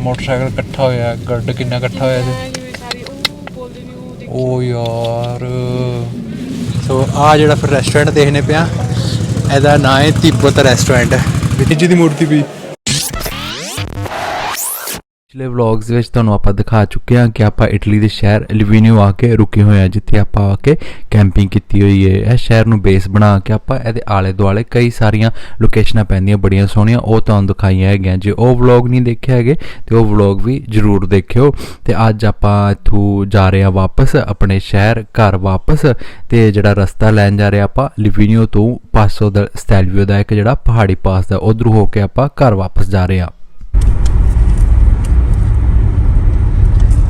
Motorcycle ਇਕੱਠਾ ਹੋਇਆ ਗੱਡ ਕਿੰਨਾ ਇਕੱਠਾ ਹੋਇਆ ਸੀ ਮੈਂ ਜਿਵੇਂ ਸਾਰੀ ਉਹ ਬੋਲਦੇ ਨੇ ਉਹ ਦੇਖੀ। ਓ ਯਾਰ। ਸੋ ਆ ਜਿਹੜਾ ਫਿਰ ਰੈਸਟੋਰੈਂਟ ਦੇਖਨੇ ਪਿਆ ਇਹਦਾ ਨਾਂ ਹੈ ਤਿੱਬਤ ਰੈਸਟੋਰੈਂਟ ਵਿੱਚ ਦੀ ਮੂਰਤੀ ਵੀ ਪਿਛਲੇ ਵਲੌਗਸ ਵਿੱਚ ਤੁਹਾਨੂੰ ਆਪਾਂ ਦਿਖਾ ਚੁੱਕੇ ਹਾਂ ਕਿ ਆਪਾਂ ਇਟਲੀ ਦੇ ਸ਼ਹਿਰ ਲਿਵੀਨੀਓ ਆ ਕੇ ਰੁਕੇ ਹੋਏ ਹਾਂ, ਜਿੱਥੇ ਆਪਾਂ ਆ ਕੇ ਕੈਂਪਿੰਗ ਕੀਤੀ ਹੋਈ ਹੈ। ਇਹ ਸ਼ਹਿਰ ਨੂੰ ਬੇਸ ਬਣਾ ਕੇ ਆਪਾਂ ਇਹਦੇ ਆਲੇ ਦੁਆਲੇ ਕਈ ਸਾਰੀਆਂ ਲੋਕੇਸ਼ਨਾਂ ਪੈਂਦੀਆਂ, ਬੜੀਆਂ ਸੋਹਣੀਆਂ। ਉਹ ਤੁਹਾਨੂੰ ਦਿਖਾਈਆਂ ਹੈਗੀਆਂ। ਜੇ ਉਹ ਵਲੌਗ ਨਹੀਂ ਦੇਖੇ ਹੈਗੇ, ਤੇ ਉਹ ਵਲੌਗ ਵੀ ਜਰੂਰ ਦੇਖਿਓ। ਤੇ ਅੱਜ ਆਪਾਂ ਇੱਥੋਂ ਜਾ ਰਹੇ ਹਾਂ ਵਾਪਸ, ਆਪਣੇ ਸ਼ਹਿਰ ਘਰ ਵਾਪਸ। ਤੇ ਜਿਹੜਾ ਰਸਤਾ ਲੈਣ ਜਾ ਰਹੇ ਆਪਾਂ ਲਿਵੀਨੀਓ ਤੋਂ ਪਾਸੋ ਦਾ ਸਟੈਲਵੀਓ ਦਾ ਇੱਕ ਜਿਹੜਾ ਪਹਾੜੀ ਪਾਸ ਦਾ, ਉਧਰੋਂ ਹੋ ਕੇ ਆਪਾਂ ਘਰ ਵਾਪਸ ਜਾ ਰਹੇ ਹਾਂ।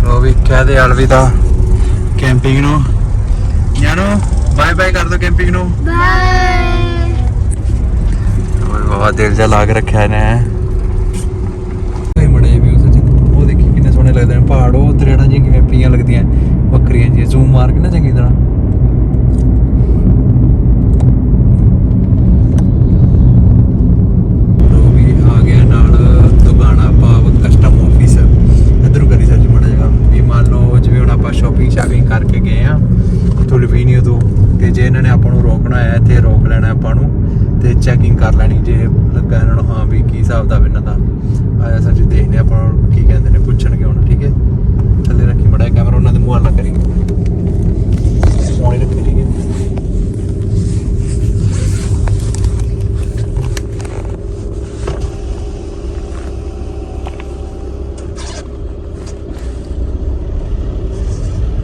ਉਹ ਵੀ ਕਹਦੇ ਅਲਵਿਦਾ ਕੈਂਪਿੰਗ ਨੂੰ। ਯਾਨੋ ਬਾਏ ਬਾਏ ਕਰ ਦੋ ਕੈਂਪਿੰਗ ਨੂੰ। ਬਾਏ। ਓਏ ਬਾਬਾ ਦਿਲ ਜਾ ਲਾ ਕੇ ਰੱਖਿਆ ਨੇ ਕਈ ਮੜੇ ਵੀ ਉਸ ਉਹ ਦੇਖੀ ਕਿੰਨੇ ਸੋਹਣੇ ਲੱਗਦੇ ਨੇ। ਪਹਾੜ ਉਹ ਦਰੇੜਾਂ ਜਿਹੀਆਂ ਕਿਵੇਂ ਪੀਆਂ ਲੱਗਦੀਆਂ। ਬੱਕਰੀਆਂ ਜੀ ਜ਼ੂਮ ਮਾਰ ਕੇ ਨਾ ਚੰਗੀ ਤਰ੍ਹਾਂ ਉਹ ਵੀ ਆ ਗਿਆ ਨਾਲ ਦੁਕਾਨਾ ਭਾਵ ਕਸਟਮ ਆਫਿਸ ਇਧਰੋਂ ਕਰੀ ਸੱਚ ਮੜਾ ਜਗਾ ਵੀ ਮੰਨ ਲਓ ਜਿਵੇਂ ਹੁਣ ਆਪਾਂ ਸ਼ਾਪਿੰਗ ਸ਼ਾਪਿੰਗ ਕਰਕੇ ਗਏ ਆ ਤੋਂ ਲਿਵੀਨੀਓ ਤੋਂ ਤੇ ਜੇ ਇਹਨਾਂ ਨੇ ਆਪਾਂ ਨੂੰ ਰੋਕਣਾ ਹੈ ਇੱਥੇ ਰੋਕ ਲੈਣਾ ਆਪਾਂ ਨੂੰ ਤੇ ਚੈਕਿੰਗ ਕਰ ਲੈਣੀ ਜੇ ਲੱਗਾ ਇਹਨਾਂ ਨੂੰ ਹਾਂ ਵੀ ਕੀ ਹਿਸਾਬ ਦਾ ਇਹਨਾਂ ਦਾ। ਆਇਆ ਸੱਚ ਦੇਖਦੇ ਆਪਾਂ ਕੀ ਕਹਿੰਦੇ ਨੇ, ਪੁੱਛਣਗੇ ਹੁਣ, ਠੀਕ ਹੈ? ਥੱਲੇ ਰੱਖੀ ਮੜਾ ਕੈਮਰਾ ਉਹਨਾਂ ਦੇ ਮੂੰਹ ਵੱਲ ਕਰੀ ਸੋਹਣੀ ਰੱਖੀ, ਠੀਕ ਹੈ।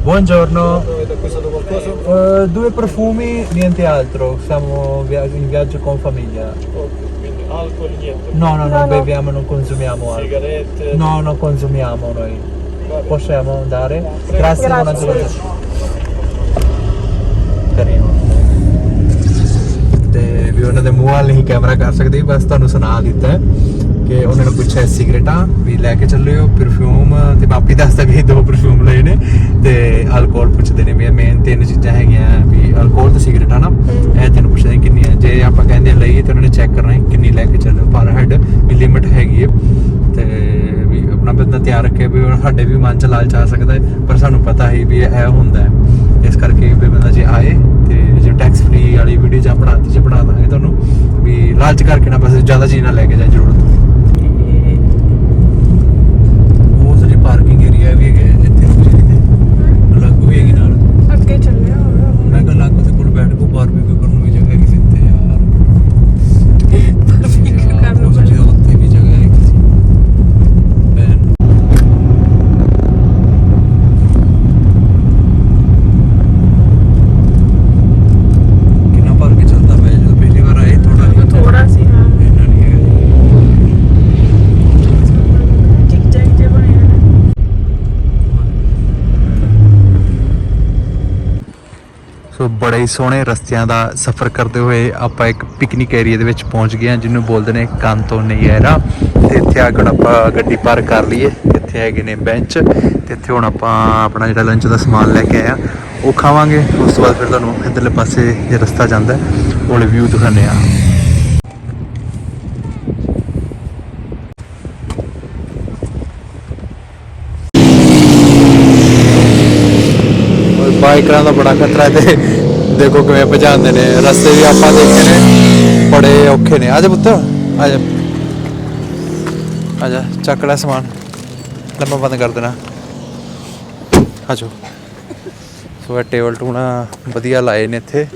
Buongiorno. Avete acquistato qualcosa? Eh, due profumi, niente altro. Siamo via- in viaggio con famiglia. Ok, quindi alcol niente. No, no, non beviamo, non consumiamo alcol. Sigarette. No, non consumiamo noi. Va bene. Possiamo andare? Prego. Grazie, buona giornata. Carino. ਤੇ ਵੀ ਉਹਨਾਂ ਦੇ ਮੂੰਹ ਵੱਲ ਨਹੀਂ camera ਕਰ ਸਕਦੇ ਬਸ ਤੁਹਾਨੂੰ ਸੁਣਾ ਦਿੱਤਾ ਹੈ ਕਿ ਉਹਨਾਂ ਨੂੰ ਪੁੱਛਿਆ ਸਿਗਰਟਾਂ ਵੀ ਲੈ ਕੇ ਚੱਲਿਓ ਪਰਫਿਊਮ ਤੇ ਮਾਪੀ ਦੱਸਦਾ ਵੀ ਦੋ ਪਰਫਿਊਮ ਲਏ ਨੇ ਤੇ ਅਲਕੋਹਲ ਪੁੱਛਦੇ ਨੇ ਵੀ ਮੇਨ ਤਿੰਨ ਚੀਜ਼ਾਂ ਹੈਗੀਆਂ ਵੀ ਅਲਕੋਹਲ ਤੇ ਸਿਗਰਟਾਂ ਨਾ ਇਹ ਤੈਨੂੰ ਪੁੱਛਦੇ ਨੇ ਕਿੰਨੀਆਂ ਜੇ ਆਪਾਂ ਕਹਿੰਦੇ ਲਈਏ ਤੇ ਉਹਨਾਂ ਨੇ ਚੈੱਕ ਕਰਨਾ ਹੈ ਕਿੰਨੀ ਲੈ ਕੇ ਚੱਲਿਓ ਪਰ ਹੈਡ ਵੀ ਲਿਮਿਟ ਹੈਗੀ ਹੈ ਤੇ ਵੀ ਆਪਣਾ ਬੰਦਾ ਤਿਆਰ ਰੱਖੇ ਵੀ ਸਾਡੇ ਵੀ ਮਨ ਚ ਲਾਲਚ ਆ ਸਕਦਾ ਹੈ ਪਰ ਸਾਨੂੰ ਪਤਾ ਹੈ ਵੀ ਇਹ ਹੁੰਦਾ ਹੈ। ਇਸ ਕਰਕੇ ਵੀ ਬੰਦਾ ਜੇ ਆਏ ਤੇ ਜੇ ਟੈਕਸ ਫ੍ਰੀ ਵਾਲੀ ਵੀਡੀਓ ਜਾਂ ਬਣਾਤੀ ਜੇ ਬਣਾ ਦਾਂਗੇ ਤੁਹਾਨੂੰ ਵੀ ਲਾਲਚ ਕਰਕੇ ਨਾ ਬਸ ਜ਼ਿਆਦਾ ਚੀਜ਼ ਨਾ ਲੈ ਕੇ ਜਾਏ ਜ਼ਰੂਰਤ ਉਹ ਸਾਡੀ ਪਾਰਕਿੰਗ ਏਰੀਆ ਵੀ ਹੈਗਾ ਹੈ, ਇੱਥੇ ਰੁਕ ਜਾਈਏ ਲਾਗੂ ਵੀ ਹੈਗੀ ਨਾਲ ਅੱਗੇ ਚੱਲੇ ਹੋਰ ਮੈਂ ਕਿਹਾ ਲਾਗੂ ਤੇ ਕੋਲ ਬੈਠ ਕੇ ਬਾਰਬੀਕਿਊ ਕਰਨ ਨੂੰ ਵੀ ਜਗ੍ਹਾ ਹੈਗੀ ਸੀ ਇੱਥੇ ਯਾਰ Barbecue ਯਾਰ, ਕਰਨ ਨੂੰ ਉਹ ਸਾਡੀ ਉੱਥੇ ਵੀ ਜਗ੍ਹਾ ਹੈਗੀ ਸੀ ਭੈਣ ਕਿੰਨਾ ਭਰ ਕੇ ਚੱਲਦਾ ਪਿਆ ਜਦੋਂ ਪਹਿਲੀ ਵਾਰ ਆਏ ਥੋੜਾ ਜਿਹਾ ਥੋੜਾ ਸੀ ਹਾਂ ਇੰਨਾ ਨਹੀਂ ਹੈਗਾ ਟਿਕ ਟੈਕ ਜੇ ਬਣੇ ਨੇ ਸੋ ਬੜੇ ਹੀ ਸੋਹਣੇ ਰਸਤਿਆਂ ਦਾ ਸਫ਼ਰ ਕਰਦੇ ਹੋਏ ਆਪਾਂ ਇੱਕ ਪਿਕਨਿਕ ਏਰੀਆ ਦੇ ਵਿੱਚ ਪਹੁੰਚ ਗਏ ਹਾਂ ਜਿਹਨੂੰ ਬੋਲਦੇ ਨੇ ਕਾਂਤੋ ਨਈਏਰਾ ਤੇ ਇੱਥੇ ਆ ਕੇ ਆਪਾਂ ਗੱਡੀ ਪਾਰਕ ਕਰ ਲਈਏ। ਇੱਥੇ ਹੈਗੇ ਨੇ ਬੈਂਚ ਤੇ ਇੱਥੇ ਹੁਣ ਆਪਾਂ ਆਪਣਾ ਜਿਹੜਾ ਲੰਚ ਦਾ ਸਮਾਨ ਲੈ ਕੇ ਆਏ ਆ ਉਹ ਖਾਵਾਂਗੇ। ਉਸ ਤੋਂ ਬਾਅਦ ਫਿਰ ਤੁਹਾਨੂੰ ਇੱਧਰਲੇ ਪਾਸੇ ਜੇ ਰਸਤਾ ਜਾਂਦਾ ਹੈ, ਉਹ ਵਾਲੇ ਵਿਊ ਦਿਖਾਉਂਦੇ ਆ ਬਾਈਕਰਾਂ ਦਾ ਬੜਾ ਖਤਰਾ ਤੇ ਦੇਖੋ ਕਿਵੇਂ ਭਜਾਉਂਦੇ ਨੇ, ਰਸਤੇ ਵੀ ਆਪਾਂ ਦੇਖੇ ਨੇ, ਬੜੇ ਔਖੇ ਨੇ। ਆਜਾ ਪੁੱਤ ਆਜਾ ਆਜਾ ਚੱਕ ਲੈ ਸਮਾਨ। ਲੰਮਾ ਬੰਦ ਕਰ ਦੇਣਾ। ਆਜੋ ਸੋ ਇਹ ਟੇਬਲ ਟੂਣਾ ਵਧੀਆ ਲਾਏ ਨੇ ਇੱਥੇ।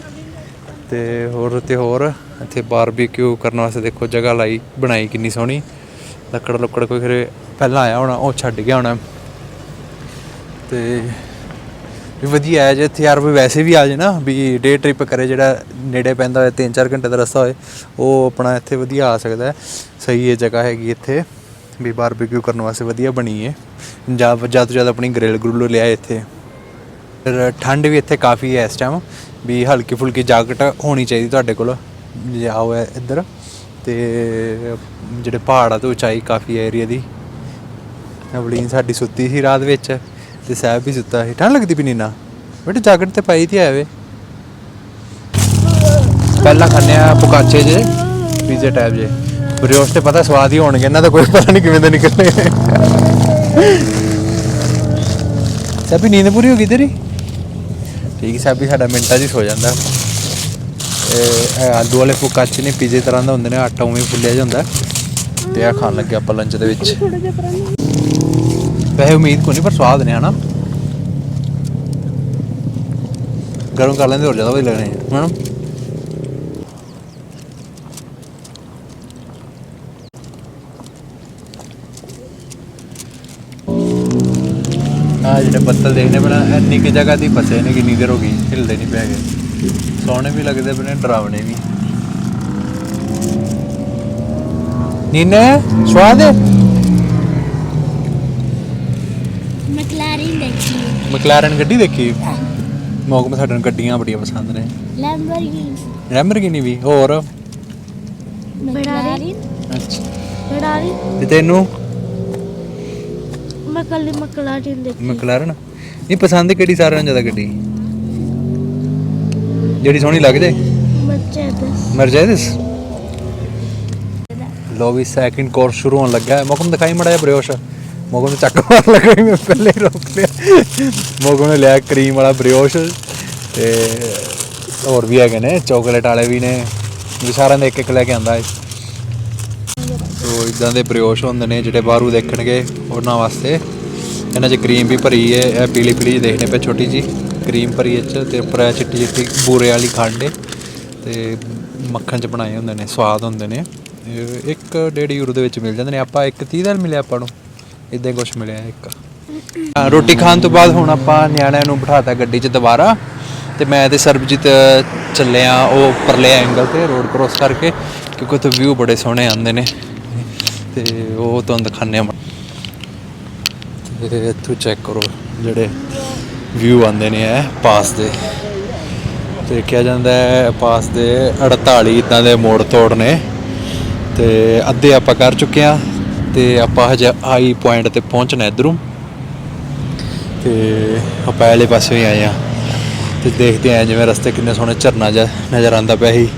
ਤੇ ਹੋਰ ਤੇ ਹੋਰ, ਇੱਥੇ ਬਾਰਬੀਕਿਊ ਕਰਨ ਵਾਸਤੇ ਦੇਖੋ ਜਗ੍ਹਾ ਲਾਈ, ਬਣਾਈ ਕਿੰਨੀ ਸੋਹਣੀ। ਲੱਕੜ ਲੁੱਕੜ ਕੋਈ ਖਰੇ ਪਹਿਲਾਂ ਆਇਆ ਹੋਣਾ, ਉਹ ਛੱਡ ਗਿਆ ਹੋਣਾ। ਤੇ ਵੀ ਵਧੀਆ ਹੈ ਜੇ ਇੱਥੇ ਯਾਰ ਵੀ ਵੈਸੇ ਵੀ ਆ ਜੇ ਨਾ, ਵੀ ਡੇ ਟ੍ਰਿਪ ਕਰੇ ਜਿਹੜਾ ਨੇੜੇ ਪੈਂਦਾ ਹੋਏ 3-4 ਘੰਟੇ ਦਾ ਰਸਤਾ ਹੋਏ, ਉਹ ਆਪਣਾ ਇੱਥੇ ਵਧੀਆ ਆ ਸਕਦਾ ਹੈ। ਸਹੀ ਇਹ ਜਗ੍ਹਾ ਹੈਗੀ ਇੱਥੇ, ਵੀ ਬਾਰਬੀਕਿਊ ਕਰਨ ਵਾਸਤੇ ਵਧੀਆ ਬਣੀ ਹੈ। ਜਾਂ ਜ਼ਿਆਦਾ ਤੋਂ ਜ਼ਿਆਦਾ ਆਪਣੀ ਗ੍ਰਿਲ ਗਰੁੱਲ ਲਿਆਏ ਇੱਥੇ। ਫਿਰ ਠੰਡ ਵੀ ਇੱਥੇ ਕਾਫੀ ਹੈ ਇਸ ਟਾਈਮ ਵੀ ਹਲਕੀ ਫੁਲਕੀ ਜਾਕਟ ਹੋਣੀ ਚਾਹੀਦੀ ਤੁਹਾਡੇ ਕੋਲ, ਜੇ ਆਓ ਇਹ ਇੱਧਰ। ਤੇ ਜਿਹੜੇ ਪਹਾੜਾਂ ਤੋਂ ਉਚਾਈ ਕਾਫੀ ਹੈ ਏਰੀਆ ਦੀ। ਨਵਲੀਨ ਸਾਡੀ ਸੁੱਤੀ ਸੀ ਰਾਤ ਵਿੱਚ। ਤੇ ਸਾਹਿਬ ਵੀ ਸੁੱਤਾ ਸੀ। ਠੰਡ ਲੱਗਦੀ ਪਈ ਨੀਨਾ। ਬੇਟੇ ਜਾਕਟ ਤੇ ਪਾਈ ਤੇ ਆਵੇ ਪਹਿਲਾਂ ਖਾਂਦੇ ਆ ਪੁਕਾਚੇ ਜੇ, ਪੀਜ਼ੇ ਟਾਈਪ ਜੇ। ਬਰਿਓਸ਼ ਤੇ ਪਤਾ ਸਵਾਦ ਹੀ ਹੋਣਗੇ, ਇਹਨਾਂ ਦਾ ਕੋਈ ਪਤਾ ਨਹੀਂ ਕਿਵੇਂ ਦੇ ਨਿਕਲਣੇ ਸਭੀ ਨੀਂਦ ਪੂਰੀ ਹੋ ਗਈ ਤੇਰੀ? ਠੀਕ ਸਭੀ ਸਾਡਾ ਮਿੰਟਾਂ 'ਚ ਹੀ ਸੋ ਜਾਂਦਾ। ਇਹ ਆਲੂ ਵਾਲੇ ਫੁਕਾਚੇ ਨੇ, ਪੀਜ਼ੇ ਤਰ੍ਹਾਂ ਦਾ ਹੁੰਦੇ ਨੇ, ਆਟਾ ਉਵੇਂ ਫੁੱਲਿਆ ਜਾਂਦਾ ਤੇ ਆ ਖਾਣ ਲੱਗੇ ਆਪਾਂ ਲੰਚ ਦੇ ਵਿੱਚ। ਵੈਸੇ ਉਮੀਦ ਕੋਈ ਨਹੀਂ ਪਰ ਸਵਾਦ ਨੇ, ਹਨਾ? ਗਰਮ ਕਰ ਲੈਂਦੇ, ਹੋਰ ਜ਼ਿਆਦਾ ਵਧੀਆ ਲੱਗਣੇ ਹਨਾ? ਆ ਜਿਹੜੇ ਬੱਦਲ ਦੇਖਣੇ ਬਣਾ ਇੰਨੀ ਕਿ ਜਗ੍ਹਾ ਦੀ ਫਸੇ ਨੇ, ਕਿੰਨੀ ਦੇਰ ਹੋ ਗਈ, ਹਿਲਦੇ ਨਹੀਂ ਪੈ ਗਏ ਸੋਹਣੇ ਵੀ ਲੱਗਦੇ ਬਣੇ ਡਰਾਵਣੇ ਵੀ। ਨੀਨੇ, ਸਵਾਦ ਹੈ ਮੈਕਲੈਰਨ ਗੱਡੀ ਦੇਖੀ? ਮੌਕਮ ਸਾਡੇ ਨੂੰ ਗੱਡੀਆਂ ਬੜੀਆਂ ਪਸੰਦ ਨੇ। ਲੈਂਬਰਗਿਨੀ ਰੈਮਰਗਿਨੀ ਵੀ ਹੋਰ? ਮੈਕਲੈਰਨ ਅੱਛਾ। ਤੇ ਤੈਨੂੰ? ਮੈਂ ਕੱਲੀ ਮੈਕਲੈਰਨ ਦੇਖੀ। ਮਕਲੈਰਨ ਨਹੀਂ ਪਸੰਦ ਕਿਹੜੀ ਸਾਰਿਆਂ ਨਾਲੋਂ ਜ਼ਿਆਦਾ ਗੱਡੀ? ਜਿਹੜੀ ਸੋਹਣੀ ਲੱਗ ਜਾਏ ਮਰਚੈਡਸ ਮਰਜੈਦਸ ਲੋ ਵੀ ਸੈਕਿੰਡ ਕੋਰਸ ਸ਼ੁਰੂ ਹੋਣ ਲੱਗਾ। ਹੈ ਮੌਕਮ ਦਿਖਾਈ ਮੜਾ ਜਿਹਾ ਬਰਿਓਸ਼ ਮੌਕਮ ਨੂੰ ਚੱਕ ਮਾਰ ਲੱਗਾ ਮੈਂ ਪਹਿਲੇ ਹੀ ਰੋਕ ਲਿਆ। ਮੌਕਮ ਨੇ ਲਿਆ ਕਰੀਮ ਵਾਲਾ ਬ੍ਰਿਓਸ਼ ਤੇ ਹੋਰ ਵੀ ਹੈਗੇ ਨੇ, ਚਾਕਲੇਟ ਵਾਲੇ ਵੀ ਨੇ। ਵੀ ਸਾਰਿਆਂ ਦੇ ਇੱਕ ਇੱਕ ਲੈ ਕੇ ਆਂਦਾ ਹੈ ਸੋ ਇਦਾਂ ਦੇ ਬ੍ਰਿਓਸ਼ ਹੁੰਦੇ ਨੇ ਜਿਹੜੇ ਬਾਹਰੋਂ ਦੇਖਣਗੇ ਉਹਨਾਂ ਵਾਸਤੇ। ਇਹਨਾਂ 'ਚ ਕਰੀਮ ਵੀ ਭਰੀ ਹੈ ਇਹ ਪੀਲੀ ਪੀਲੀ ਦੇਖਣੇ ਪਏ, ਛੋਟੀ ਜੀ ਕਰੀਮ ਭਰੀ ਇਹ 'ਚ ਤੇ ਉੱਪਰ ਇਹ ਚਿੱਟੀ ਚਿੱਟੀ ਬੂਰੇ ਵਾਲੀ ਖੰਡ ਹੈ ਤੇ ਮੱਖਣ 'ਚ ਬਣਾਏ ਹੁੰਦੇ ਨੇ, ਸਵਾਦ ਹੁੰਦੇ ਨੇ। ਇਹ ਇੱਕ ਡੇਢ ਯੂਰੋ ਦੇ ਵਿੱਚ ਮਿਲ ਜਾਂਦੇ ਨੇ। ਆਪਾਂ ਇੱਕ 30 ਦਾ ਮਿਲਿਆ ਆਪਾਂ ਨੂੰ। ਇਦਾਂ ਹੀ ਕੁਝ ਮਿਲਿਆ ਇੱਕ। ਹਾਂ, ਰੋਟੀ ਖਾਣ ਤੋਂ ਬਾਅਦ ਹੁਣ ਆਪਾਂ ਨਿਆਣਿਆਂ ਨੂੰ ਬਿਠਾਤਾ ਗੱਡੀ 'ਚ ਦੁਬਾਰਾ ਤੇ ਮੈਂ ਤੇ ਸਰਬਜੀਤ ਚੱਲੇ ਆ ਉਹ ਉੱਪਰਲੇ ਐਂਗਲ ਤੇ ਰੋਡ ਕ੍ਰੋਸ ਕਰਕੇ ਕਿਉਂਕਿ ਉੱਥੇ ਵਿਊ ਬੜੇ ਸੋਹਣੇ ਆਉਂਦੇ ਨੇ ਤੇ ਉਹ ਤੁਹਾਨੂੰ ਦਿਖਾਣੇ ਆ ਤੇ ਇੱਥੋਂ ਚੈੱਕ ਕਰੋ ਜਿਹੜੇ ਵਿਊ ਆਉਂਦੇ ਨੇ ਇਹ ਪਾਸ ਦੇ। ਤੇ ਕਿਹਾ ਜਾਂਦਾ ਹੈ ਪਾਸ ਦੇ 48 ਇਦਾਂ ਦੇ ਮੋੜ ਤੋੜ ਨੇ। ਤੇ ਅੱਧੇ ਆਪਾਂ ਕਰ ਚੁੱਕੇ ਆ ਤੇ ਆਪਾਂ ਹਜੇ ਹਾਈ ਪੁਆਇੰਟ ਤੇ ਪਹੁੰਚਣਾ ਇਧਰੋਂ। ਤੇ ਆਪਾਂ ਵਾਲੇ ਪਾਸੇ ਹੀ ਆਏ ਆ ਤੇ ਦੇਖਦੇ ਆ ਜਿਵੇਂ ਰਸਤੇ ਕਿੰਨੇ ਸੋਹਣੇ ਝਰਨਾ ਜਿਹਾ ਨਜ਼ਰ ਆਉਂਦਾ ਪਿਆ ਸੀ।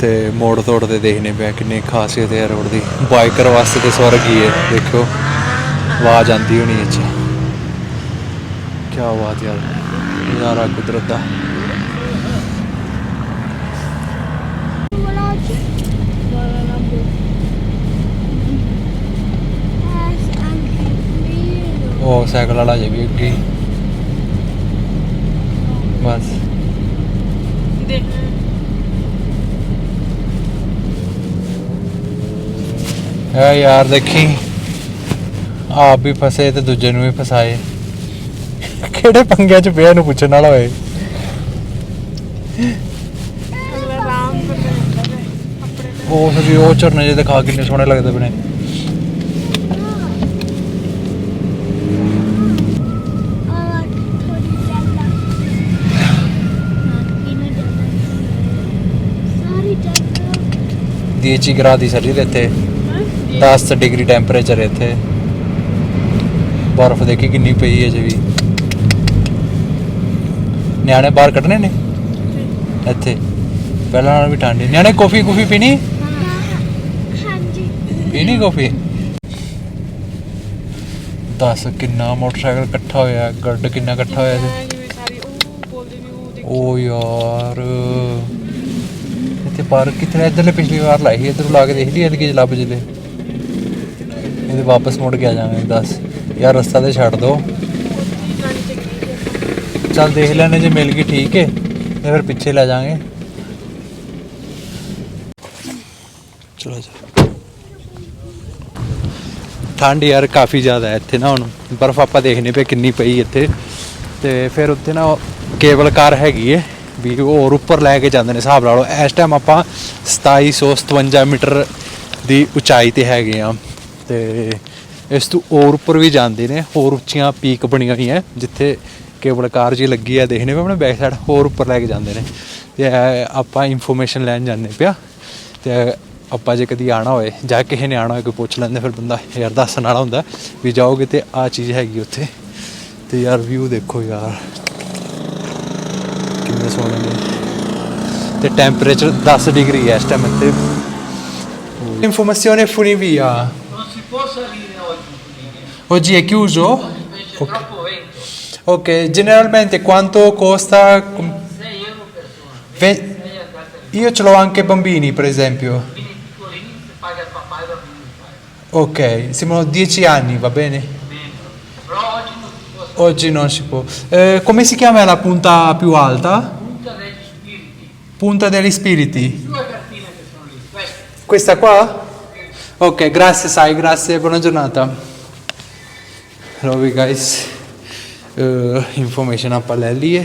ਤੇ ਮੋੜ ਤੋੜ ਤੇ ਦੇਖਨੇ ਪਿਆ ਕਿੰਨੀ ਖਾਸੀਅਤ ਹੈ ਰੋਡ ਦੀ। ਬਾਈਕਰ ਵਾਸਤੇ ਤੇ ਸਵਰਗ ਹੀ ਹੈ ਦੇਖੋ ਆਵਾਜ਼ ਆਂਦੀ ਹੋਣੀ ਇੱਥੇ ਕੀ ਆਵਾਜ਼ ਯਾਰ, ਨਜ਼ਾਰਾ ਕੁਦਰਤ ਦਾ। ਉਹ ਸਾਈਕਲ ਵਾਲਾ ਜੇ ਵੀ ਅੱਗੇ। ਬਸ। ਦੇਖ। ਹੈ ਯਾਰ ਦੇਖੀ। ਆਪ ਵੀ ਫਸੇ ਤੇ ਦੂਜੇ ਨੂੰ ਵੀ ਫਸਾਏ। ਕਿਹੜੇ ਪੰਗਿਆਂ ਚ ਪਿਆ ਨੂੰ ਪੁੱਛਣ ਵਾਲਾ ਹੋਏ। ਉਹ ਵੀ ਉਹ ਝਰਨੇ ਜਿਹੇ ਦਿਖਾ ਕਿੰਨੇ ਸੋਹਣੇ ਲੱਗਦੇ ਬਣੇ ਦੀਚੀ ਗਰਾ ਦੀ ਸਰੀਰ ਇੱਥੇ। 10 ਡਿਗਰੀ ਟੈਂਪਰੇਚਰ ਹੈ ਇੱਥੇ। ਬਰਫ਼ ਦੇਖੀ ਕਿੰਨੀ ਪਈ ਹੈ ਜੇ ਵੀ। ਨਿਆਣੇ ਬਾਹਰ ਕੱਢਣੇ ਨੇ? ਇੱਥੇ। ਪਹਿਲਾਂ ਨਾਲ ਵੀ ਠੰਡੀ ਨਿਆਣੇ ਕਾਫੀ ਕੁਫੀ ਪੀਣੀ? ਪੀਣੀ ਕਾਫੀ ਦੱਸ ਕਿੰਨਾ ਮੋਟਰਸਾਈਕਲ ਇਕੱਠਾ ਹੋਇਆ ਗੱਡ ਕਿੰਨਾ ਇਕੱਠਾ ਹੋਇਆ ਸਾਰੀ ਉਹ ਯਾਰ। ਇੱਥੇ ਪਾਰਕ ਕਿੱਥੇ ਇਧਰਲੇ ਪਿਛਲੀ ਵਾਰ ਲਾਈ ਸੀ, ਇਧਰ ਲਾ ਕੇ ਦੇਖ ਲਈ ਐਤਕੀ ਲੱਭ ਜਲੇ। ਇਹਦੇ ਵਾਪਸ ਮੁੜ ਕੇ ਆ ਜਾਵਾਂਗੇ, ਦੱਸ। ਯਾਰ ਰਸਤਾ ਤੇ ਛੱਡ ਦੋ। ਚੱਲ ਦੇਖ ਲੈਣੇ ਜੇ ਮਿਲ ਗਈ ਠੀਕ ਹੈ ਤੇ ਫਿਰ ਪਿੱਛੇ ਲੈ ਜਾਾਂਗੇ ਚਲੋ ਜੀ। ਠੰਡ ਯਾਰ ਕਾਫੀ ਜ਼ਿਆਦਾ ਹੈ ਇੱਥੇ ਨਾ ਹੁਣ। ਬਰਫ਼ ਆਪਾਂ ਦੇਖਨੇ ਪਏ ਕਿੰਨੀ ਪਈ ਇੱਥੇ। ਤੇ ਫਿਰ ਉੱਥੇ ਨਾ ਕੇਬਲ ਕਾਰ ਹੈਗੀ ਏ। ਵੀ ਹੋਰ ਉੱਪਰ ਲੈ ਕੇ ਜਾਂਦੇ ਨੇ, ਹਿਸਾਬ ਲਾ ਲਓ। ਇਸ ਟਾਈਮ ਆਪਾਂ 2757 ਮੀਟਰ ਦੀ ਉਚਾਈ ਤੇ ਹੈਗੇ ਆ। ਤੇ ਇਸ ਤੋਂ ਹੋਰ ਉੱਪਰ ਵੀ ਜਾਂਦੇ ਨੇ, ਹੋਰ ਉੱਚੀਆਂ ਪੀਕ ਬਣੀਆਂ ਹੋਈਆਂ, ਜਿੱਥੇ ਕੇਬਲ ਕਾਰ ਜੀ ਲੱਗੀ ਆ ਦੇਖਨੇ ਪਏ ਆਪਣੇ ਬੈਕ ਸਾਈਡ ਹੋਰ ਉੱਪਰ ਲੈ ਕੇ ਜਾਂਦੇ ਨੇ। ਤੇ ਆਪਾਂ ਇਨਫੋਰਮੇਸ਼ਨ ਲੈਣ ਜਾਂਦੇ ਪਿਆ। ਤੇ ਆਪਾਂ ਜੇ ਕਦੀ ਆਣਾ ਹੋਏ, ਜਾਂ ਕਿਸੇ ਨੇ ਆਣਾ ਹੋਏ, ਕੋਈ ਪੁੱਛ ਲੈਂਦੇ, ਫਿਰ ਬੰਦਾ ਯਾਰ ਦੱਸਣ ਵਾਲਾ ਹੁੰਦਾ ਵੀ ਜਾਓਗੇ ਤੇ ਆ ਚੀਜ਼ ਹੈਗੀ ਉੱਥੇ। ਤੇ ਯਾਰ ਵਿਊ ਦੇਖੋ ਯਾਰ। ਸੋਹਣੇ ਨੇ ਤੇ ਟੈਂਪਰੇਚਰ 10 ਡਿਗਰੀ ਹੈ ਇਸ ਟਾਈਮ ਇੱਥੇ ਓ Informazione funivia. Non si può salire oggi. Oggi è chiuso? Invece Ok. troppo vento. Ok, generalmente quanto costa? 6 euro persona. Ve- 6 andate Io ce l'ho anche bambini, per esempio. bambini piccolini se paga il papà e i bambini pagano. Ok, siamo 10 anni, va bene? Meno. Però oggi non si può Oggi non si può. Eh, come si chiama la punta più alta? Punta degli spiriti. Due cartine che sono lì. Queste. Questa qua? Ok, grazie sai, grazie, buona giornata. Hello guys. Uh, information ਆਪਾਂ ਲੈ ਲਈਏ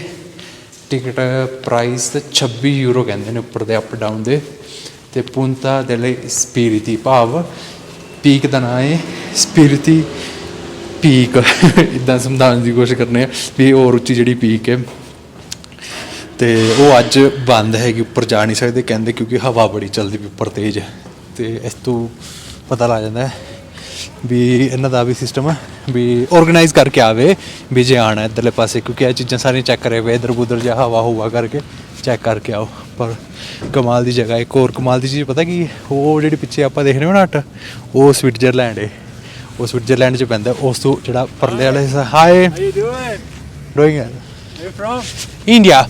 ticket price ਤੇ 26 euro ਕਹਿੰਦੇ ਨੇ ਉੱਪਰ ਦੇ up down ਦੇ ਤੇ ਪੁੰਤਾ delle spiriti ਭਾਵ ਪੀਕ ਦਾ ਨਾਂ ਹੈ ਸਪਿਰਿਟੀ ਪੀਕ ਇਦਾਂ ਸਮਝਾਉਣ ਦੀ ਕੋਸ਼ਿਸ਼ ਕਰਨੇ ਆ ਵੀ ਹੋਰ ਉੱਚੀ ਜਿਹੜੀ ਪੀਕ ਹੈ ਤੇ ਉਹ ਅੱਜ ਬੰਦ ਹੈਗੀ ਉੱਪਰ ਜਾ ਨਹੀਂ ਸਕਦੇ ਕਹਿੰਦੇ ਕਿਉਂਕਿ ਹਵਾ ਬੜੀ ਚੱਲਦੀ ਵੀ ਉੱਪਰ ਤੇਜ਼ ਤੇ ਇਸ ਤੋਂ ਪਤਾ ਲੱਗ ਜਾਂਦਾ ਹੈ ਵੀ ਇਹਨਾਂ ਦਾ ਵੀ ਸਿਸਟਮ ਵੀ ਆਰਗੇਨਾਈਜ਼ ਕਰਕੇ ਆਵੇ ਵੀ ਜੇ ਆਣਾ ਇੱਧਰਲੇ ਪਾਸੇ ਕਿਉਂਕਿ ਇਹ ਚੀਜ਼ਾਂ ਸਾਰੀਆਂ ਚੈੱਕ ਕਰੇ ਵੇ ਇੱਧਰ ਉੱਧਰ ਜਿਹਾ ਹਵਾ ਹੁਵਾ ਕਰਕੇ ਚੈੱਕ ਕਰਕੇ ਆਓ ਪਰ ਕਮਾਲ ਦੀ ਜਗ੍ਹਾ ਇੱਕ ਹੋਰ ਕਮਾਲ ਦੀ ਚੀਜ਼ ਪਤਾ ਕੀ ਹੈ? ਉਹ ਜਿਹੜੀ ਪਿੱਛੇ ਆਪਾਂ ਦੇਖ ਰਹੇ ਹੋ ਨਾ ਹਟ ਉਹ ਸਵਿਟਜ਼ਰਲੈਂਡ ਹੈ ਉਹ ਸਵਿਟਜ਼ਰਲੈਂਡ 'ਚ ਪੈਂਦਾ ਉਸ ਤੋਂ ਜਿਹੜਾ ਪਰਲੇ ਵਾਲਾ ਹਿੱਸਾ hi? Doing You from? India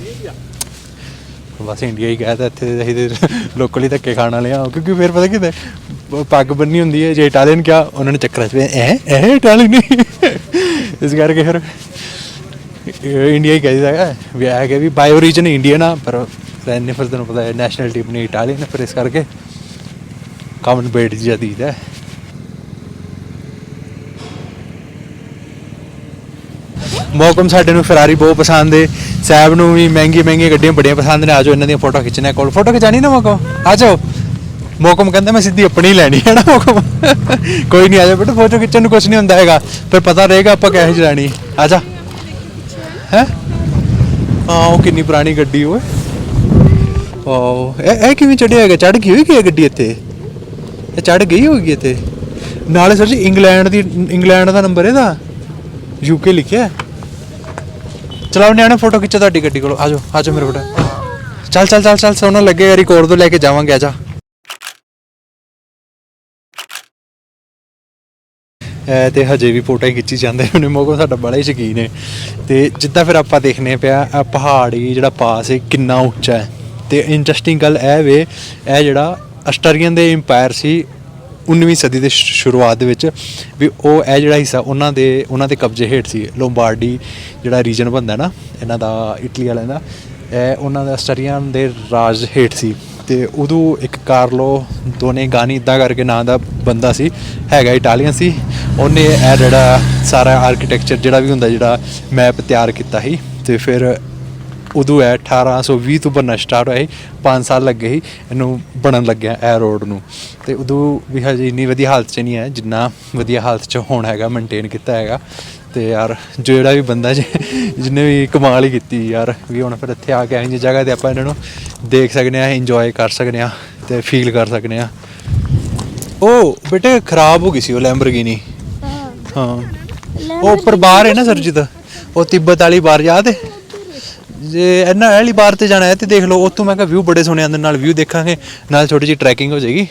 bus India ਹੀ ਕਹਿ ਤਾ ਇੱਥੇ ਤੇ ਲੋਕਲੀ ਧੱਕੇ ਖਾਣ ਵਾਲੇ ਆ ਕਿਉਂਕਿ ਫਿਰ ਪਤਾ ਕਿਤੇ ਪੱਗ ਬੰਨੀ ਹੁੰਦੀ ਹੈ ਜੇ ਇਟਾਲੀਅਨ ਕਿਹਾ ਉਹਨਾਂ ਨੇ ਚੱਕਰਾਂ 'ਚ ਐ ਐ ਇਟਾਲੀਅਨ ਨਹੀਂ। ਇਸ ਕਰਕੇ ਫਿਰ ਇੰਡੀਆ ਹੀ ਕਹਿੰਦਾ ਹੈ ਵੀ ਆ ਕਿ ਵੀ ਬਾਈ origin ਇੰਡੀਅਨ ਆ ਪਰ ਰਹਿਣੇ ਫਿਰ ਤੁਹਾਨੂੰ ਪਤਾ ਹੈ ਨੈਸ਼ਨੈਲਿਟੀ ਆਪਣੀ ਇਟਾਲੀਅਨ ਹੈ ਫਿਰ ਇਸ ਕਰਕੇ ਕਾਮਨ ਬੇਟ ਜਦੀਦ ਹੈ। ਮੌਕਮ ਸਾਡੇ ਨੂੰ ਫਰਾਰੀ ਬਹੁਤ ਪਸੰਦ ਏ। ਸਾਹਿਬ ਨੂੰ ਵੀ ਮਹਿੰਗੀ ਮਹਿੰਗੀ ਗੱਡੀਆਂ ਬੜੀਆਂ ਪਸੰਦ ਨੇ। ਆਜੋ ਇਹਨਾਂ ਦੀਆਂ ਫੋਟੋ ਖਿੱਚਣੇ ਕੋਲ। ਫੋਟੋ ਖਿਚਾਣੀ ਨਾ ਮੌਕਮ? ਆਜੋ। ਮੌਕਮ ਕਹਿੰਦਾ ਮੈਂ ਸਿੱਧੀ ਆਪਣੀ ਲੈਣੀ ਹੈ ਨਾ ਮੌਕਮ। ਕੋਈ ਨਹੀਂ, ਆਜਾ ਬੇਟਾ, ਫੋਟੋ ਖਿੱਚਣ ਨੂੰ ਕੁਝ ਨਹੀਂ ਹੁੰਦਾ ਹੈਗਾ। ਫਿਰ ਪਤਾ ਰਹੇਗਾ ਆਪਾਂ ਕਿਹੋ ਜਿਹੀ ਲੈਣੀ ਆਜਾ। ਹੈ? ਹਾਂ, ਉਹ ਕਿੰਨੀ ਪੁਰਾਣੀ ਗੱਡੀ ਓਏ। ਵਾਓ। ਇਹ ਇਹ ਕਿਵੇਂ ਚੜਿਆ ਹੈਗਾ? ਚੜ ਗਈ ਹੋਈ ਕਿ ਗੱਡੀ ਇੱਥੇ? ਇਹ ਚੜ ਗਈ ਹੋਗੀ ਇੱਥੇ? ਨਾਲੇ ਸਰ ਜੀ, ਇੰਗਲੈਂਡ ਦੀ ਇੰਗਲੈਂਡ ਦਾ ਨੰਬਰ ਇਹਦਾ? ਯੂਕੇ ਲਿਖਿਆ ਹੈ। ਚਲਾਓ ਨਿਆਣੇ ਫੋਟੋ ਖਿੱਚੋ ਤੁਹਾਡੀ ਗੱਡੀ ਕੋਲ। ਆਜੋ ਆਜੋ ਮੇਰੇ ਬੇਟਾ ਚੱਲ ਚੱਲ ਚੱਲ ਚੱਲ, ਸੋਨਾ ਲੱਗੇ ਰਿਕਾਰਡ ਤੋਂ ਲੈ ਕੇ ਜਾਵਾਂਗੇ ਆਜਾ ਐ ਤੇ ਹਜੇ ਵੀ ਫੋਟੋ ਹੀ ਖਿੱਚੀ ਜਾਂਦੇ ਨੇ ਮੋਗੋ ਸਾਡਾ ਬੜਾ ਹੀ ਸ਼ਕੀਨ ਹੈ ਤੇ ਜਿੱਦਾਂ ਫਿਰ ਆਪਾਂ ਦੇਖਨੇ ਪਿਆ ਆ ਪਹਾੜੀ ਜਿਹੜਾ ਪਾਸ ਹੈ ਕਿੰਨਾ ਉੱਚਾ ਹੈ ਤੇ ਇੰਟਰਸਟਿੰਗ ਗੱਲ ਇਹ ਵੇ, ਇਹ ਜਿਹੜਾ ਅਸਟਰੀਅਨ ਦੇ ਇੰਪਾਇਰ ਸੀ 19ਵੀਂ ਸਦੀ ਦੇ ਸ਼ੁ- ਸ਼ੁਰੂਆਤ ਦੇ ਵਿੱਚ ਵੀ ਉਹ ਇਹ ਜਿਹੜਾ ਹਿੱਸਾ ਉਹਨਾਂ ਦੇ ਉਹਨਾਂ ਦੇ ਕਬਜ਼ੇ ਹੇਠ ਸੀ। ਲੋਂਬਾਰਡੀ ਜਿਹੜਾ ਰੀਜਨ ਬੰਦਾ ਨਾ, ਇਹਨਾਂ ਦਾ ਇਟਲੀ ਵਾਲਿਆਂ ਦਾ, ਇਹ ਉਹਨਾਂ ਦਾ ਅਸਟਰੀਅਨ ਦੇ ਰਾਜ ਹੇਠ ਸੀ। ਤੇ ਉਦੋਂ ਇੱਕ ਕਾਰਲੋ ਦੋਨੇ ਗਾਨੀ ਇਦਾਂ ਕਰਕੇ ਨਾਂ ਦਾ ਬੰਦਾ ਸੀ, ਹੈਗਾ ਇਟਾਲੀਅਨ ਸੀ। ਉਹਨੇ ਇਹ ਜਿਹੜਾ ਸਾਰਾ ਆਰਕੀਟੈਕਚਰ ਜਿਹੜਾ ਵੀ ਹੁੰਦਾ, ਜਿਹੜਾ ਮੈਪ ਤਿਆਰ ਕੀਤਾ ਸੀ। ਤੇ ਫਿਰ ਉਦੋਂ ਇਹ 1820 ਤੋਂ ਬਣਨਾ ਸਟਾਰਟ ਹੋਇਆ ਸੀ 5 ਸਾਲ ਲੱਗੇ ਸੀ ਇਹਨੂੰ ਬਣਨ ਲੱਗਿਆ ਇਹ ਰੋਡ ਨੂੰ। ਤੇ ਉਦੋਂ ਵੀ ਹਜੇ ਇੰਨੀ ਵਧੀਆ ਹਾਲਤ 'ਚ ਨਹੀਂ ਹੈ ਜਿੰਨਾ ਵਧੀਆ ਹਾਲਤ 'ਚ ਹੁਣ ਹੈਗਾ ਮੇਨਟੇਨ ਕੀਤਾ ਹੈਗਾ। ਤੇ ਯਾਰ ਜਿਹੜਾ ਵੀ ਬੰਦਾ ਜਿ- ਜਿਹਨੇ ਵੀ ਕਮਾਲ ਹੀ ਕੀਤੀ ਯਾਰ ਵੀ ਹੁਣ ਫਿਰ ਇੱਥੇ ਆ ਕੇ ਇਹੋ ਜਿਹੀ ਜਗ੍ਹਾ ਤੇ ਆਪਾਂ ਇਹਨਾਂ ਨੂੰ ਦੇਖ ਸਕਦੇ ਆ ਇੰਜੋਏ ਕਰ ਸਕਦੇ ਆ ਤੇ ਫੀਲ ਕਰ ਸਕਦੇ ਆ ਉਹ ਬੇਟੇ ਖਰਾਬ ਹੋ ਗਈ ਸੀ ਉਹ ਲੈਂਬਰਗਿਨੀ ਹਾਂ। ਉਹ ਉੱਪਰ ਬਾਹਰ ਹੈ ਨਾ ਸਰਜੀਤ? ਉਹ ਤਿੱਬਤ ਵਾਲੀ ਬਾਰ ਯਾਦ ਹੈ? ਜੇ ਇਹਨਾਂ ਵਾਲੀ ਬਾਰ ਤੇ ਜਾਣਾ ਹੈ ਤੇ ਦੇਖ ਲਓ ਉੱਥੋਂ ਮੈਂ ਕਿਹਾ ਵਿਊ ਬੜੇ ਸੋਹਣੇ ਆਉਂਦੇ ਨਾਲ ਵਿਊ ਦੇਖਾਂਗੇ ਨਾਲ ਛੋਟੀ ਜਿਹੀ ਟਰੈਕਿੰਗ ਹੋ ਜਾਏਗੀ।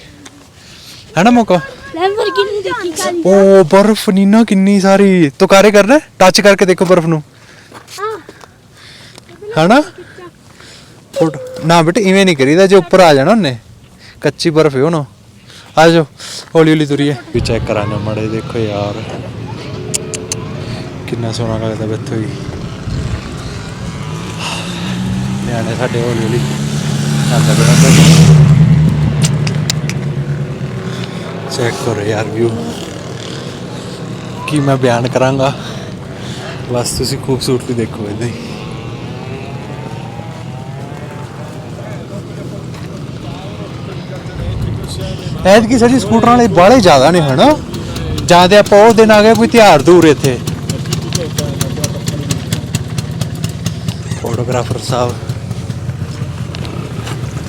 ਹੈ ਨਾ ਮੌਕਾ? ਲੈਂਬਰਗਿਨੀ ਦੇਖੀ ਕਾਲੀ ਉਹ ਬਰਫ਼ ਨੀਨਾ ਕਿੰਨੀ ਸਾਰੀ। ਤੂੰ ਕਾਰੇ ਕਰਨਾ? ਟੱਚ ਕਰਕੇ ਦੇਖੋ ਬਰਫ਼ ਨੂੰ। ਹਨਾ? ਫੋਟੋ ਨਾ ਬੇਟੇ ਇਵੇਂ ਨਹੀਂ ਕਰੀਦਾ ਜੇ ਉੱਪਰ ਆ ਜਾਣਾ ਉਹਨੇ। ਕੱਚੀ ਬਰਫ਼ ਹੈ ਉਹਨੂੰ। ਆ ਜਾਓ ਹੌਲੀ ਹੌਲੀ ਤੁਰੀਏ। ਵੀ ਚੈੱਕ ਕਰਾਂਗੇ ਮੜੇ ਦੇਖੋ ਯਾਰ। ਕਿੰਨਾ ਸੋਹਣਾ ਲੱਗਦਾ ਬੈਠੋ ਹੀ ਨਿਆਣੇ ਸਾਡੇ ਹੌਲੀ ਹੌਲੀ ਆਂਦਾ ਬਣਾ ਚੈੱਕ ਕਰੋ ਯਾਰ ਵਿਊ ਕੀ ਮੈਂ ਬਿਆਨ ਕਰਾਂਗਾ? ਬਸ ਤੁਸੀਂ ਖੂਬਸੂਰਤੀ ਦੇਖੋ ਇਹਦੀ ਐਤਕੀ ਸਾਡੀ ਸਕੂਟਰਾਂ ਵਾਲੇ ਬਾਹਲੇ ਜ਼ਿਆਦਾ ਨੇ ਹਨਾ? ਜਾਂ ਤੇ ਆਪਾਂ ਉਹ ਦਿਨ ਆ ਗਿਆ ਕੋਈ ਤਿਉਹਾਰ ਦੂਰ ਇੱਥੇ। ਫੋਟੋਗ੍ਰਾਫਰ ਸਾਹਿਬ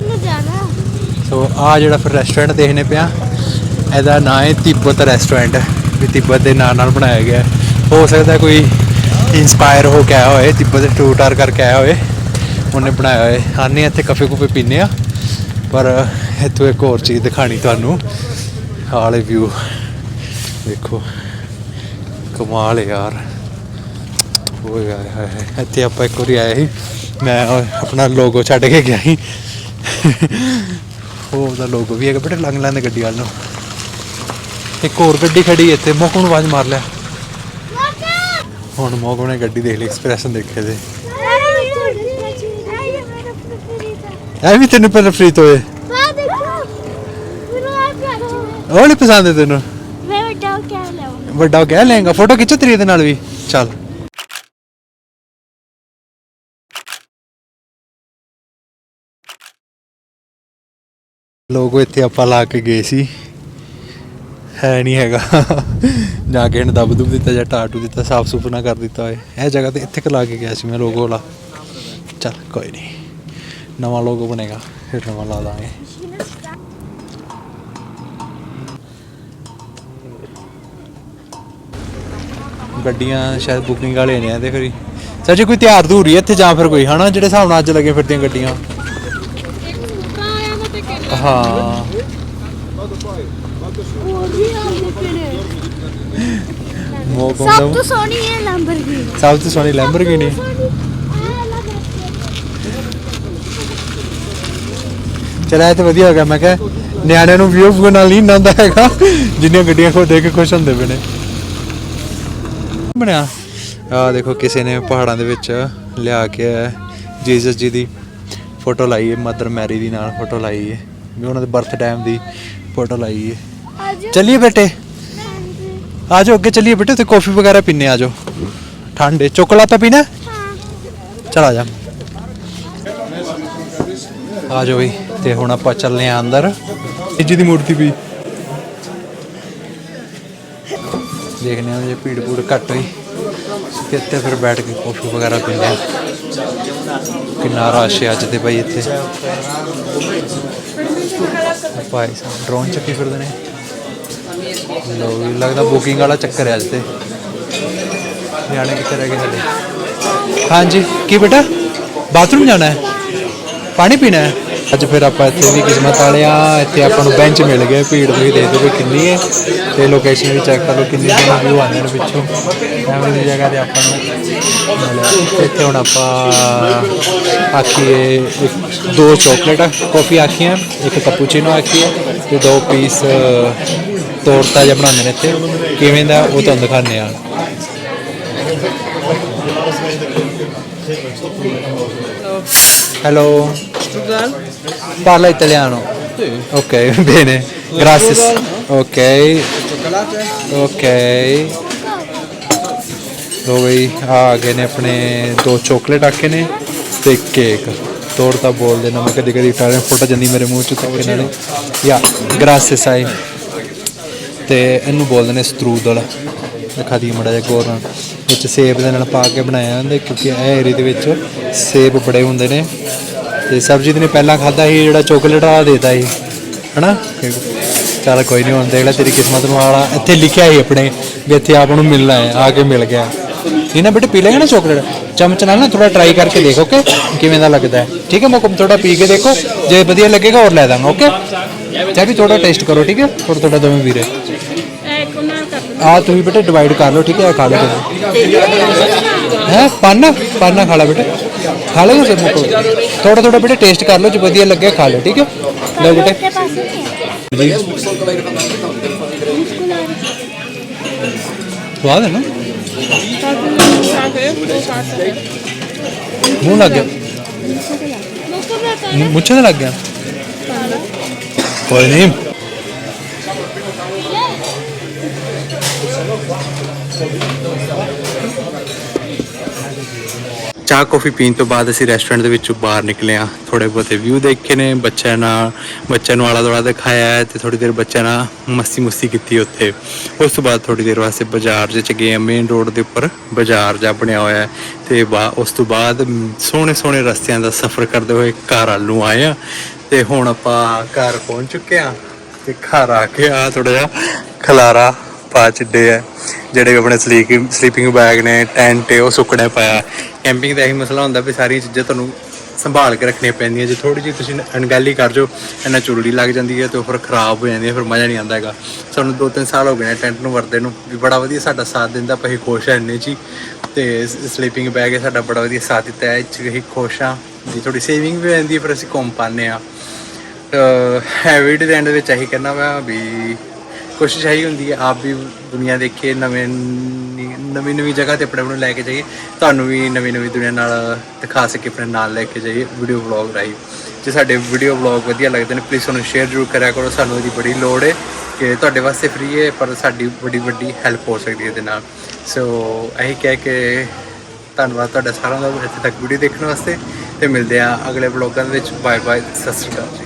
ਨੂੰ ਜਾਣਾ ਸੋ ਆ ਜਿਹੜਾ ਫਿਰ ਰੈਸਟੋਰੈਂਟ ਦੇਖਨੇ ਪਿਆ, ਇਹਦਾ ਨਾਂ ਹੈ ਤਿੱਬਤ ਰੈਸਟੋਰੈਂਟ ਵੀ ਤਿੱਬਤ ਦੇ ਨਾਂ ਨਾਲ ਬਣਾਇਆ ਗਿਆ ਹੋ। ਸਕਦਾ ਕੋਈ ਇਨਸਪਾਇਰ ਹੋ ਕੇ ਆਇਆ ਹੋਏ ਤਿੱਬਤ ਟੂਰ ਟਾਰ ਕਰਕੇ ਆਇਆ ਹੋਏ ਉਹਨੇ ਬਣਾਇਆ ਹੋਏ ਆਨੇ ਇੱਥੇ ਕਾਫੇ ਕੁਫੇ ਪੀਨੇ ਆ ਪਰ ਇੱਥੋਂ ਇੱਕ ਹੋਰ ਚੀਜ਼ ਦਿਖਾਣੀ ਤੁਹਾਨੂੰ ਹਾਲੇ ਵਿਊ ਦੇਖੋ, ਕਮਾਲ ਯਾਰ। ਓਏ ਹਾਏ ਹਾਏ ਇੱਥੇ ਆਪਾਂ ਇੱਕ ਵਾਰੀ ਆਏ ਸੀ, ਮੈਂ ਆਪਣਾ ਲੋਗੋ ਛੱਡ ਕੇ ਗਿਆ ਸੀ। ਉਹ ਉਹਦਾ ਲੋਗੋ ਵੀ ਹੈਗਾ ਬੜੇ ਲੰਘ ਲੈਂਦੇ ਗੱਡੀ ਵੱਲ ਨੂੰ। ਇੱਕ ਹੋਰ ਗੱਡੀ ਖੜੀ ਇੱਥੇ ਮੋਕੂ ਨੂੰ ਆਵਾਜ਼ ਮਾਰ ਲਿਆ। ਹੁਣ ਮੋਕੂ ਨੇ ਗੱਡੀ ਦੇਖ ਲਈ ਐਕਸਪ੍ਰੈਸ਼ਨ ਦੇਖੇ ਤੇ। ਐ ਵੀ ਤੈਨੂੰ ਪਹਿਲਾਂ ਫ੍ਰੀ ਤੋਏ ਉਹ ਨਹੀਂ ਪਸੰਦ ਤੈਨੂੰ। ਮੈਂ ਵੱਡਾ ਕਿਆ ਲਾਉਂ ਵੱਡਾ ਹੋ ਗਿਆ ਲਹਿੰਗਾ ਫੋਟੋ ਖਿੱਚੋ ਤੇਰੀ ਇਹਦੇ ਨਾਲ ਵੀ। ਚੱਲ। ਲੋਗੋ ਇੱਥੇ ਆਪਾਂ ਲਾ ਕੇ ਗਏ ਸੀ। ਹੈ ਨਹੀਂ ਹੈਗਾ। ਜਾ ਕੇ ਇਹਨੂੰ ਦਬ ਦੁਬ ਦਿੱਤਾ ਜਾਂ ਟਾਟੂ ਦਿੱਤਾ, ਸਾਫ਼ ਸੁਥਰਾ ਨਾ ਕਰ ਦਿੱਤਾ ਹੋਏ। ਇਹ ਜਗ੍ਹਾ ਤੇ ਇੱਥੇ ਕ ਲਾ ਕੇ ਗਿਆ ਸੀ ਮੈਂ ਲੋਗੋ ਵਾਲਾ। ਚੱਲ ਕੋਈ ਨਹੀਂ ਨਵਾਂ ਲੋਗੋ ਬਣੇਗਾ, ਫਿਰ ਨਵਾਂ ਲਾ ਦਾਂਗੇ ਗੱਡੀਆਂ ਸ਼ਾਇਦ ਬੁਕਿੰਗ ਵਾਲੇ ਨੇ ਆ ਤੇ ਫਿਰ ਸੱਚੇ ਕੋਈ ਤਿਆਰ ਧੂਰੀ ਹੈ ਇੱਥੇ ਜਾਂ ਫਿਰ ਕੋਈ, ਹਨਾ? ਜਿਹੜੇ ਹਿਸਾਬ ਨਾਲ ਅੱਜ ਲੱਗੇ ਫਿਰਦੀਆਂ ਗੱਡੀਆਂ। ਹਾਂ। ਮੋਕਮ ਸਭ ਤੋਂ ਸੋਹਣੀ ਹੈ ਲੰਬਰਗਿਨੀ ਸਭ ਤੋਂ ਸੋਹਣੀ ਲੈਂਬਰਗਿਨੀ ਚਲਾ ਇਹ ਤਾਂ ਵਧੀਆ ਹੋ ਗਿਆ। ਮੈਂ ਕਿਹਾ ਨਿਆਣਿਆਂ ਨੂੰ ਵੀਡੀਓ ਨਾਲ ਨਹੀਂ ਨੰਦਾ ਹੈਗਾ। ਜਿੰਨੀਆਂ ਗੱਡੀਆਂ ਖੋ ਦੇਖ ਕੇ ਖੁਸ਼ ਹੁੰਦੇ ਪਏ ਨੇ। ਬਣਿਆ। ਆ ਦੇਖੋ ਕਿਸੇ ਨੇ ਪਹਾੜਾਂ ਦੇ ਵਿੱਚ ਲਿਆ ਕੇ ਜੀਸਸ ਜੀ ਦੀ ਫੋਟੋ ਲਾਈ ਹੈ ਮਦਰ ਮੈਰੀ ਦੀ ਨਾਲ ਫੋਟੋ ਲਾਈ ਹੈ। ਵੀ ਉਹਨਾਂ ਦੇ ਬਰਥ ਟਾਈਮ ਦੀ ਫੋਟੋ ਲਾਈ ਹੈ ਆਜੋ। ਚੱਲੀਏ ਬੇਟੇ। ਆ ਜਾਓ ਅੱਗੇ ਚੱਲੀਏ ਬੇਟੇ ਤੇ ਕਾਫੀ ਵਗੈਰਾ ਪੀਨੇ ਆ ਜਾਓ ਠੰਡ ਹੈ ਚੋਕਲਾਤਾ ਪੀਣਾ? ਹੈ? ਚਲ ਆ ਜਾ। ਆ ਜਾਓ ਵੀ ਤੇ ਹੁਣ ਆਪਾਂ ਚੱਲਨੇ ਆ ਅੰਦਰ। ਜੀ ਦੀ ਮੂਰਤੀ ਵੀ। ਦੇਖਨੇ ਆ ਜੇ ਭੀੜ ਭੂੜ ਘੱਟ ਹੋਈ। ਤੇ ਇੱਥੇ ਫਿਰ ਬੈਠ ਕੇ ਕਾਫੀ ਵਗੈਰਾ ਪੀਂਦੇ ਆ ਕਿੰਨਾ ਰਸ਼ ਹੈ ਅੱਜ ਤੇ ਭਾਈ ਇੱਥੇ। ਭਾਈ ਸਾਹਿਬ ਡਰੋਨ ਚੱਕੀ ਫਿਰਦੇ ਨੇ। ਲੋ ਲੱਗਦਾ ਬੁਕਿੰਗ ਵਾਲਾ ਚੱਕਰ ਹੈ ਅੱਜ ਤੇ। ਨਿਆਣੇ ਕਿੱਥੇ ਰਹਿ ਗਏ ਸਾਡੇ? ਹਾਂਜੀ, ਕੀ ਬੇਟਾ? ਬਾਥਰੂਮ ਜਾਣਾ ਹੈ। ਪਾਣੀ ਪੀਣਾ ਹੈ? ਅੱਜ ਫਿਰ ਆਪਾਂ ਇੱਥੇ ਵੀ ਕਿਸਮਤ ਵਾਲੇ ਆ ਇੱਥੇ ਆਪਾਂ ਨੂੰ ਬੈਂਚ ਮਿਲ ਗਏ, ਭੀੜ ਤੁਸੀਂ ਦੇਖਦੇ ਹੋ ਕਿੰਨੀ ਹੈ। ਤੇ ਲੋਕੇਸ਼ਨ ਵੀ ਚੈੱਕ ਕਰ ਲਓ ਕਿੰਨੀ ਸੋਹਣੀ ਵਿਊ ਆਉਂਦੇ ਨੇ ਪਿੱਛੋਂ। ਐਵੇਂ ਦੀ ਜਗ੍ਹਾ ਤੇ ਆਪਾਂ ਨੂੰ ਇੱਥੇ ਹੁਣ ਆਪਾਂ ਆਖੀਏ, ਇੱਕ- ਦੋ ਚਾਕਲੇਟ ਕਾਫੀ ਆਖੀਆਂ, ਇੱਕ ਕੈਪੂਚੀਨੋ ਆਖੀ ਹੈ ਤੇ ਦੋ ਪੀਸ ਤੋੜਤਾ ਜਿਹਾ ਬਣਾਉਂਦੇ ਨੇ ਇੱਥੇ। ਕਿਵੇਂ ਦਾ ਉਹ ਤੁਹਾਨੂੰ ਦਿਖਾਉਂਦੇ ਆ Hello. Parla italiano. Ok, bene. Grazie. Ok. Ok. ਲੋ ਬਈ ਆ ਆ ਗਏ ਨੇ ਆਪਣੇ ਦੋ ਚੋਕਲੇਟ ਆਖੇ ਨੇ ਤੇ ਕੇਕ ਤੋੜਤਾ ਬੋਲਦੇ ਨਾ ਮੈਂ ਕਦੀ ਕਦੀ ਇਟਾਲੀਅਨ ਫੋਟੋ ਜਾਂਦੀ ਮੇਰੇ ਮੂੰਹ ਚ ਧੱਕੇ ਨਾਲੇ ਯਾ ਗ੍ਰਾਸੀਅਸ ਸਾਈ ਤੇ ਇਹਨੂੰ ਬੋਲਦੇ ਨੇ ਸਟਰੂਦਲ ਦਿਖਾ ਦੀ ਮੜਾ ਜਿਹਾ ਗੌਰ ਨਾਲ ਵਿੱਚ ਸੇਬ ਦੇ ਨਾਲ ਪਾ ਕੇ ਬਣਾਇਆ ਹੁੰਦਾ ਕਿਉਂਕਿ ਇਹ ਏਰੀਆ ਦੇ ਵਿੱਚ ਸੇਬ ਬੜੇ ਹੁੰਦੇ ਨੇ ਤੇ ਸਰਬਜੀਤ ਨੇ ਪਹਿਲਾਂ ਖਾਦਾ ਸੀ, ਜਿਹੜਾ ਚਾਕਲੇਟ ਵਾਲਾ ਦੇਤਾ ਸੀ। ਹਨਾ? ਚੱਲ ਕੋਈ ਨਹੀਂ ਹੁਣ ਦੇਖ ਲੈ ਤੇਰੀ ਕਿਸਮਤ ਨੂੰ ਵਾਲਾ। ਇੱਥੇ ਲਿਖਿਆ ਸੀ ਆਪਣੇ ਵੀ ਇੱਥੇ ਆਪ ਨੂੰ ਮਿਲਣਾ ਹੈ, ਆ ਕੇ ਮਿਲ ਗਿਆ। ਇਹ ਨਾ ਬੇਟੇ, ਪੀ ਲੇਗਾ ਨਾ ਚਾਕਲੇਟ ਚਮਚ ਨਾਲ ਨਾ ਥੋੜਾ ਟਰਾਈ ਕਰਕੇ ਦੇਖੋ ਓਕੇ ਕਿਵੇਂ ਦਾ ਲੱਗਦਾ ਹੈ। ਠੀਕ ਹੈ, ਮੋਕਮ ਥੋੜਾ ਪੀ ਕੇ ਦੇਖੋ। ਜੇ ਵਧੀਆ ਲੱਗੇਗਾ, ਹੋਰ ਲੈ ਦਾਂਗਾ ਓਕੇ ਚਾਹ ਵੀ ਥੋੜਾ ਟੇਸਟ ਕਰੋ, ਠੀਕ ਹੈ? ਥੋੜਾ ਥੋੜਾ ਦੋਵੇਂ ਵੀਰੇ। ਆ ਤੁਸੀਂ ਬੇਟੇ ਡਿਵਾਈਡ ਕਰ ਲਓ ਠੀਕ ਹੈ ਇਹ ਖਾ ਲਓ ਹੈ ਪਾਨਾ ਪਾਨਾ ਖਾ ਲਾ ਬੇਟੇ ਖਾ ਲਓ ਫਿਰ ਮੁਕੋ ਥੋੜਾ ਥੋੜਾ ਬੇਟੇ ਟੇਸਟ ਕਰ ਲਓ ਜੇ ਵਧੀਆ ਲੱਗੇ ਖਾ ਲਓ ਠੀਕ ਹੈ ਲਓ ਬੇਟੇ ਤੇ ਪਾਸੇ ਨਹੀਂ ਹੈ ਸਵਾਦ ਹੈ ਨਾ ਖਾ ਕੇ ਉਹ ਖਾ ਸਕਦੇ ਮੂੰਹ ਲੱਗ ਗਿਆ ਮੁੱਕ ਮੈਂ ਪਾਣਾ ਮੁ- ਮੁੱਛਾਂ ਤੇ ਲੱਗ ਗਿਆ ਕੋਈ ਨਹੀਂ ਚਾਹ ਕੌਫੀ ਪੀਣ ਤੋਂ ਬਾਅਦ ਅਸੀਂ ਰੈਸਟੋਰੈਂਟ ਦੇ ਵਿੱਚੋਂ ਬਾਹਰ ਨਿਕਲੇ ਆ ਥੋੜੇ ਬਹੁਤੇ ਵਿਊ ਦੇਖੇ ਨੇ, ਬੱਚਿਆਂ ਨਾਲ, ਬੱਚਿਆਂ ਨੂੰ ਆਲਾ ਦੁਆਲਾ ਦਿਖਾਇਆ ਤੇ ਥੋੜੀ ਦੇਰ ਬੱਚਿਆਂ ਨਾਲ ਮਸਤੀ ਮੁਸਤੀ ਕੀਤੀ ਉੱਥੇ। ਉਸ ਤੋਂ ਬਾਅਦ ਥੋੜੀ ਦੇਰ ਵਾਸਤੇ ਬਾਜ਼ਾਰ 'ਚ ਗਏ ਆ ਮੇਨ ਰੋਡ ਦੇ ਉੱਪਰ ਬਾਜ਼ਾਰ ਜਾ ਬਣਿਆ ਹੋਇਆ ਹੈ ਤੇ ਬਾ, ਉਸ ਤੋਂ ਬਾਅਦ ਸੋਹਣੇ ਸੋਹਣੇ ਰਸਤਿਆਂ ਦਾ ਸਫ਼ਰ ਕਰਦੇ ਹੋਏ ਘਰ ਆਲੂ ਆਏ ਆ ਤੇ ਹੁਣ ਆਪਾਂ ਘਰ ਪਹੁੰਚ ਚੁੱਕੇ ਆ ਤੇ ਘਰ ਆ ਕੇ ਆ ਥੋੜਾ ਜਿਹਾ ਖਲਾਰਾ ਪਾ ਚਿੱਡੇ ਆ, ਜਿਹੜੇ ਵੀ ਆਪਣੇ ਸਲੀਕਿੰਗ ਸਲੀਪਿੰਗ ਬੈਗ ਨੇ, ਟੈਂਟ ਹੈ ਉਹ ਸੁੱਕਣੇ ਪਾਇਆ ਕੈਂਪਿੰਗ ਦਾ ਇਹੀ ਮਸਲਾ ਹੁੰਦਾ ਵੀ ਸਾਰੀਆਂ ਚੀਜ਼ਾਂ ਤੁਹਾਨੂੰ ਸੰਭਾਲ ਕੇ ਰੱਖਣੀਆਂ ਪੈਂਦੀਆਂ। ਜੇ ਥੋੜੀ ਜਿਹੀ ਤੁਸੀਂ ਅਣਗਹਿਲੀ ਕਰ ਜੋ ਇਹਨਾਂ ਚੁਰਲੀ ਲੱਗ ਜਾਂਦੀ ਹੈ ਤੇ ਉਹ ਫਿਰ ਖਰਾਬ ਹੋ ਜਾਂਦੀ ਹੈ, ਫਿਰ ਮਜ਼ਾ ਨਹੀਂ ਆਉਂਦਾ ਹੈਗਾ। ਸਾਨੂੰ 2-3 ਸਾਲ ਹੋ ਗਏ ਨੇ ਟੈਂਟ ਨੂੰ ਵਰਦੇ ਨੂੰ, ਵੀ ਬੜਾ ਵਧੀਆ ਸਾਡਾ ਸਾਥ ਦਿੰਦਾ ਪਈ ਖੁਸ਼ ਹੈ ਇੰਨੇ 'ਚ ਹੀ। ਤੇ ਸਲੀਪਿੰਗ ਬੈਗ ਹੈ ਸਾਡਾ ਬੜਾ ਵਧੀਆ ਸਾਥ ਦਿੱਤਾ ਹੈ ਇਹ 'ਚ ਅਸੀਂ ਖੁਸ਼ ਹਾਂ। ਜੀ ਥੋੜੀ ਸੇਵਿੰਗ ਵੀ ਹੋ ਜਾਂਦੀ ਹੈ, ਫਿਰ ਅਸੀਂ ਘੁੰਮ ਪਾਉਂਦੇ ਆ। ਹੈ ਵੀਡੀਓ ਦੇ ਐਂਡ ਵਿੱਚ ਇਹੀ ਕਹਿਣਾ ਵਾ ਵੀ ਕੋਸ਼ਿਸ਼ ਇਹੀ ਹੁੰਦੀ ਹੈ, ਆਪ ਵੀ ਦੁਨੀਆ ਦੇਖੇ, ਨਵੇਂ ਨਵੀਂ ਨਵੀਂ ਜਗ੍ਹਾ ਤੇ ਆਪਣੇ ਆਪ ਨੂੰ ਲੈ ਕੇ ਜਾਈਏ। ਤੁਹਾਨੂੰ ਵੀ ਨਵੀਂ ਨਵੀਂ ਦੁਨੀਆ ਨਾਲ ਦਿਖਾ ਸਕੇ, ਆਪਣੇ ਨਾਲ ਲੈ ਕੇ ਜਾਈਏ ਵੀਡੀਓ ਵਲੌਗ ਰਾਹੀਂ। ਜੇ ਸਾਡੇ ਵੀਡੀਓ ਵਲੌਗ ਵਧੀਆ ਲੱਗਦੇ ਨੇ ਪਲੀਜ਼ ਉਹਨੂੰ ਸ਼ੇਅਰ ਜ਼ਰੂਰ ਕਰਿਆ ਕਰੋ। ਸਾਨੂੰ ਇਹਦੀ ਬੜੀ ਲੋੜ ਹੈ ਕਿ ਤੁਹਾਡੇ ਵਾਸਤੇ ਫ੍ਰੀ ਹੈ ਪਰ ਸਾਡੀ ਬੜੀ ਵੱਡੀ ਹੈਲਪ ਹੋ ਸਕਦੀ ਹੈ ਇਹਦੇ ਨਾਲ। ਸੋ ਇਹੀ ਕਹਿ ਕੇ ਧੰਨਵਾਦ ਤੁਹਾਡਾ ਸਾਰਿਆਂ ਦਾ ਇੱਥੇ ਤੱਕ ਵੀਡੀਓ ਦੇਖਣ ਵਾਸਤੇ। ਤੇ ਮਿਲਦੇ ਆ ਅਗਲੇ ਵਲੌਗਾਂ ਦੇ ਵਿੱਚ। ਬਾਏ ਬਾਏ ਸਤਿ ਸ਼੍ਰੀ ਅਕਾਲ ਜੀ।